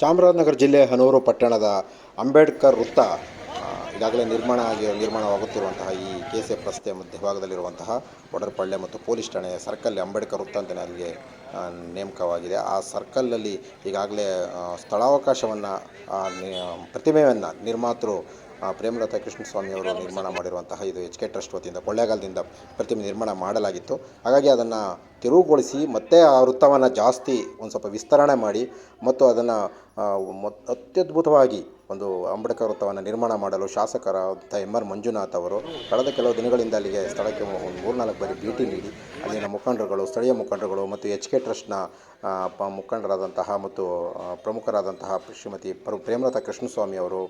ಚಾಮರಾಜನಗರ ಜಿಲ್ಲೆ ಹನೂರು ಪಟ್ಟಣದ ಅಂಬೇಡ್ಕರ್ ವೃತ್ತ ಈಗಾಗಲೇ ನಿರ್ಮಾಣ ಆಗಿ, ನಿರ್ಮಾಣವಾಗುತ್ತಿರುವಂತಹ ಈ ಕೆ ಎಸ್ ಎಫ್ ರಸ್ತೆ ಮಧ್ಯಭಾಗದಲ್ಲಿರುವಂತಹ ಒಡರ್ಪಳ್ಳೆ ಮತ್ತು ಪೊಲೀಸ್ ಠಾಣೆಯ ಸರ್ಕಲ್ ಅಂಬೇಡ್ಕರ್ ವೃತ್ತ ಅಂತಲೇ ಅಲ್ಲಿಗೆ ನೇಮಕವಾಗಿದೆ. ಆ ಸರ್ಕಲಲ್ಲಿ ಈಗಾಗಲೇ ಸ್ಥಳಾವಕಾಶವನ್ನು ಪ್ರತಿಮೆಯನ್ನು ನಿರ್ಮಾತೃ ಪ್ರೇಮಲತಾ ಕೃಷ್ಣಸ್ವಾಮಿ ಅವರು ನಿರ್ಮಾಣ ಮಾಡಿರುವಂತಹ ಇದು ಎಚ್ ಕೆ ಟ್ರಸ್ಟ್ ವತಿಯಿಂದ ಕೊಳ್ಳೇಗಾಲದಿಂದ ಪ್ರತಿಮೆ ನಿರ್ಮಾಣ ಮಾಡಲಾಗಿತ್ತು. ಹಾಗಾಗಿ ಅದನ್ನು ತಿರುವುಗೊಳಿಸಿ ಮತ್ತೆ ಆ ವೃತ್ತವನ್ನು ಜಾಸ್ತಿ ಒಂದು ಸ್ವಲ್ಪ ವಿಸ್ತರಣೆ ಮಾಡಿ ಮತ್ತು ಅದನ್ನು ಅತ್ಯದ್ಭುತವಾಗಿ ಒಂದು ಅಂಬೇಡ್ಕರ್ ವೃತ್ತವನ್ನು ನಿರ್ಮಾಣ ಮಾಡಲು ಶಾಸಕರ ಎಂ ಆರ್ ಮಂಜುನಾಥ್ ಅವರು ಕಳೆದ ಕೆಲವು ದಿನಗಳಿಂದ ಅಲ್ಲಿಗೆ ಸ್ಥಳಕ್ಕೆ ಒಂದು ಮೂರ್ನಾಲ್ಕು ಬಾರಿ ಭೇಟಿ ನೀಡಿ, ಅಲ್ಲಿನ ಮುಖಂಡರುಗಳು, ಸ್ಥಳೀಯ ಮುಖಂಡರುಗಳು ಮತ್ತು ಎಚ್ ಕೆ ಟ್ರಸ್ಟ್ನ ಮುಖಂಡರಾದಂತಹ ಮತ್ತು ಪ್ರಮುಖರಾದಂತಹ ಶ್ರೀಮತಿ ಪ್ರ ಪ್ರೇಮಲತಾ ಕೃಷ್ಣಸ್ವಾಮಿ ಅವರು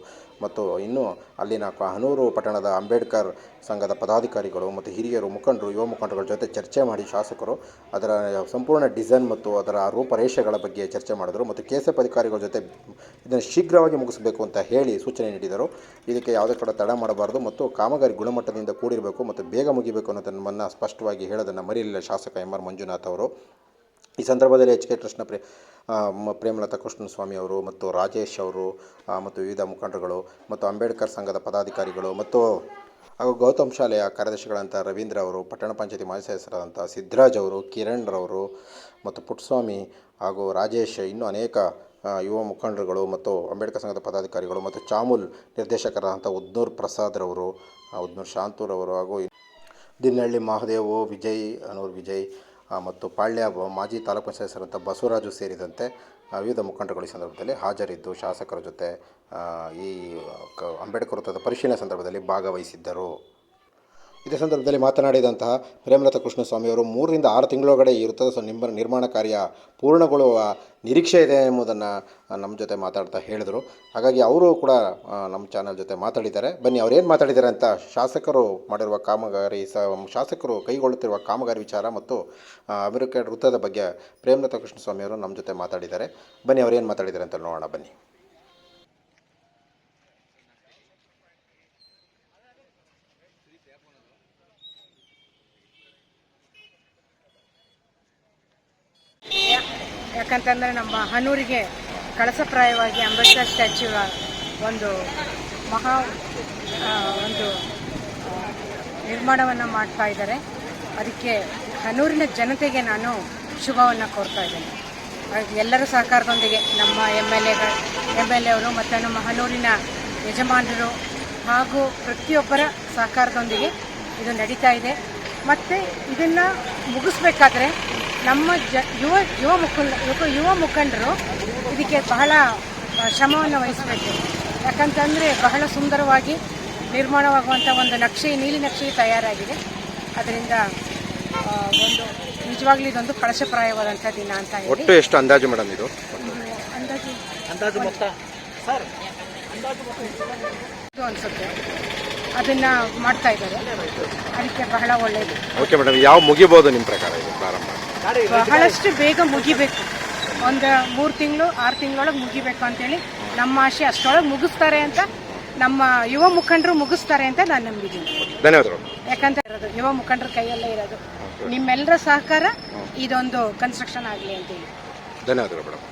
ಮತ್ತು ಇನ್ನು ಅಲ್ಲಿನ ಹನೂರು ಪಟ್ಟಣದ ಅಂಬೇಡ್ಕರ್ ಸಂಘದ ಪದಾಧಿಕಾರಿಗಳು ಮತ್ತು ಹಿರಿಯರು, ಮುಖಂಡರು, ಯುವ ಮುಖಂಡರುಗಳ ಜೊತೆ ಚರ್ಚೆ ಮಾಡಿ ಶಾಸಕರು ಅದರ ಸಂಪೂರ್ಣ ಡಿಸೈನ್ ಮತ್ತು ಅದರ ರೂಪರೇಷೆಗಳ ಬಗ್ಗೆ ಚರ್ಚೆ ಮಾಡಿದರು ಮತ್ತು ಕೆ ಎಸ್ ಎಫ್ ಅಧಿಕಾರಿಗಳ ಜೊತೆ ಇದನ್ನು ಶೀಘ್ರವಾಗಿ ಮುಗಿಸಬೇಕು ಅಂತ ಹೇಳಿ ಸೂಚನೆ ನೀಡಿದರು. ಇದಕ್ಕೆ ಯಾವುದೇ ಕೂಡ ತಡ ಮಾಡಬಾರದು ಮತ್ತು ಕಾಮಗಾರಿ ಗುಣಮಟ್ಟದಿಂದ ಕೂಡಿರಬೇಕು ಮತ್ತು ಬೇಗ ಮುಗಿಬೇಕು ಅನ್ನೋದನ್ನು ಸ್ಪಷ್ಟವಾಗಿ ಹೇಳೋದನ್ನು ಮರೆಯಲಿಲ್ಲ ಶಾಸಕ ಎಂ ಆರ್ ಮಂಜುನಾಥ್ ಅವರು. ಈ ಸಂದರ್ಭದಲ್ಲಿ ಎಚ್ ಕೆ ಕೃಷ್ಣ ಪ್ರೇ ಪ್ರೇಮಲತಾ ಕೃಷ್ಣಸ್ವಾಮಿ ಅವರು ಮತ್ತು ರಾಜೇಶ್ ಅವರು ಮತ್ತು ವಿವಿಧ ಮುಖಂಡರುಗಳು ಮತ್ತು ಅಂಬೇಡ್ಕರ್ ಸಂಘದ ಪದಾಧಿಕಾರಿಗಳು ಮತ್ತು ಹಾಗೂ ಗೌತಮ್ ಶಾಲೆಯ ಕಾರ್ಯದರ್ಶಿಗಳಂಥ ರವೀಂದ್ರ ಅವರು, ಪಟ್ಟಣ ಪಂಚಾಯತಿ ಮಾಜಿ ಸದಸ್ಯರಾದಂಥ ಸಿದ್ದರಾಜ್ ಅವರು, ಕಿರಣ್ ರವರು ಮತ್ತು ಪುಟ್ಸ್ವಾಮಿ ಹಾಗೂ ರಾಜೇಶ್ ಇನ್ನೂ ಅನೇಕ ಯುವ ಮುಖಂಡರುಗಳು ಮತ್ತು ಅಂಬೇಡ್ಕರ್ ಸಂಘದ ಪದಾಧಿಕಾರಿಗಳು ಮತ್ತು ಚಾಮುಲ್ ನಿರ್ದೇಶಕರಾದಂಥ ಉದ್ನೂರ್ ಪ್ರಸಾದ್ರವರು ಉದ್ನೂರ್ ಉದ್ನೂರ್ ಶಾಂತೂರವರು ಹಾಗೂ ದಿನಹಳ್ಳಿ ಮಹಾದೇವು ವಿಜಯ್, ಅನೂರ್ ವಿಜಯ್ ಮತ್ತು ಪಾಳ್ಯ ಮಾಜಿ ತಾಲೂಕು ಸದಸ್ಯರಂಥ ಬಸವರಾಜು ಸೇರಿದಂತೆ ವಿವಿಧ ಮುಖಂಡರುಗಳು ಈ ಸಂದರ್ಭದಲ್ಲಿ ಹಾಜರಿದ್ದು, ಶಾಸಕರ ಜೊತೆ ಈ ಅಂಬೇಡ್ಕರ್ ವೃತ್ತದ ಪರಿಶೀಲನೆ ಸಂದರ್ಭದಲ್ಲಿ ಭಾಗವಹಿಸಿದ್ದರು. ಇದೇ ಸಂದರ್ಭದಲ್ಲಿ ಮಾತನಾಡಿದಂತಹ ಪ್ರೇಮಲತಾ ಕೃಷ್ಣಸ್ವಾಮಿ ಅವರು ಮೂರರಿಂದ ಆರು ತಿಂಗಳೊಳಗಡೆ ಈ ವೃತ್ತದ ನಿಮ್ಮ ನಿರ್ಮಾಣ ಕಾರ್ಯ ಪೂರ್ಣಗೊಳ್ಳುವ ನಿರೀಕ್ಷೆ ಇದೆ ಎಂಬುದನ್ನು ನಮ್ಮ ಜೊತೆ ಮಾತಾಡ್ತಾ ಹೇಳಿದರು. ಹಾಗಾಗಿ ಅವರು ಕೂಡ ನಮ್ಮ ಚಾನಲ್ ಜೊತೆ ಮಾತಾಡಿದ್ದಾರೆ. ಬನ್ನಿ ಅವ್ರೇನು ಮಾತಾಡಿದ್ದಾರೆ ಅಂತ ಶಾಸಕರು ಮಾಡಿರುವ ಕಾಮಗಾರಿ ಸ ಶಾಸಕರು ಕೈಗೊಳ್ಳುತ್ತಿರುವ ಕಾಮಗಾರಿ ವಿಚಾರ ಮತ್ತು ಅಮೆರಿಕ ವೃತ್ತದ ಬಗ್ಗೆ ಪ್ರೇಮಲತಾ ಕೃಷ್ಣಸ್ವಾಮಿ ಅವರು ನಮ್ಮ ಜೊತೆ ಮಾತಾಡಿದ್ದಾರೆ. ಬನ್ನಿ ಅವ್ರೇನು ಮಾತಾಡಿದ್ದಾರೆ ಅಂತ ನೋಡೋಣ, ಬನ್ನಿ. ಯಾಕಂತಂದರೆ ನಮ್ಮ ಹನೂರಿಗೆ ಕಳಸಪ್ರಾಯವಾಗಿ ಅಂಬೇಡ್ಕರ್ ಸ್ಟ್ಯಾಚ್ಯೂ ಒಂದು ಮಹಾ ಒಂದು ನಿರ್ಮಾಣವನ್ನು ಮಾಡ್ತಾ ಇದ್ದಾರೆ. ಅದಕ್ಕೆ ಹನೂರಿನ ಜನತೆಗೆ ನಾನು ಶುಭವನ್ನು ಕೋರ್ತಾ ಇದ್ದೇನೆ. ಎಲ್ಲರ ಸಹಕಾರದೊಂದಿಗೆ ನಮ್ಮ ಎಂ ಎಲ್ ಎಗಳು ಎಂ ಎಲ್ ಎ ಅವರು ಮತ್ತು ನಮ್ಮ ಹನೂರಿನ ಯಜಮಾನರು ಹಾಗೂ ಪ್ರತಿಯೊಬ್ಬರ ಸಹಕಾರದೊಂದಿಗೆ ಇದು ನಡೀತಾ ಇದೆ. ಮತ್ತು ಇದನ್ನು ಮುಗಿಸ್ಬೇಕಾದ್ರೆ ನಮ್ಮ ಜ ಯುವ ಯುವ ಮುಖಂಡ ಯುವ ಯುವ ಮುಖಂಡರು ಇದಕ್ಕೆ ಬಹಳ ಶ್ರಮವನ್ನು ವಹಿಸಬೇಕು. ಯಾಕಂತಂದರೆ ಬಹಳ ಸುಂದರವಾಗಿ ನಿರ್ಮಾಣವಾಗುವಂಥ ಒಂದು ನಕ್ಷೆ ನೀಲಿ ನಕ್ಷೆ ತಯಾರಾಗಿದೆ. ಅದರಿಂದ ಒಂದು ನಿಜವಾಗ್ಲೂ ಇದೊಂದು ಕಳಶಪ್ರಾಯವಾದಂಥ ದಿನ ಅಂತ ಹೇಳಿ. ಒಟ್ಟು ಎಷ್ಟು ಅಂದಾಜು ಮೇಡಮ್ ಇದು? ಅಂದಾಜು ಅಂದಾಜು ಮೊತ್ತ? ಸರ್ ಇದು ಅನ್ಸುತ್ತೆ. ಅದನ್ನ ಮಾಡ್ತಾ ಇದ್ದಾರೆ. ಅದಕ್ಕೆ ಬಹಳ ಒಳ್ಳೆಯದು ಓಕೆ ಮೇಡಮ್ ಯಾವ ಮುಗಿಬೋದು ನಿಮ್ಮ ಪ್ರಕಾರ ಇದು ಪ್ರಾರಂಭ? ಬಹಳಷ್ಟು ಬೇಗ ಮುಗಿಬೇಕು. ಒಂದು ಮೂರು ತಿಂಗಳು ಆರು ತಿಂಗಳೊಳಗೆ ಮುಗಿಬೇಕು ಅಂತೇಳಿ ನಮ್ಮ ಆಶೆ ಅಷ್ಟೊಳಗೆ ಮುಗಿಸ್ತಾರೆ ಅಂತ ನಮ್ಮ ಯುವ ಮುಖಂಡರು ಮುಗಿಸ್ತಾರೆ ಅಂತ ನಾನು ನಂಬಿದ್ದೀನಿ. ಧನ್ಯವಾದಗಳು. ಯಾಕಂತ ಇರೋದು ಯುವ ಮುಖಂಡರ ಕೈಯಲ್ಲೇ ಇರೋದು. ನಿಮ್ಮೆಲ್ಲರ ಸಹಕಾರ ಇದೊಂದು ಕನ್ಸ್ಟ್ರಕ್ಷನ್ ಆಗಲಿ ಅಂತೇಳಿ. ಧನ್ಯವಾದಗಳು ಮೇಡಮ್.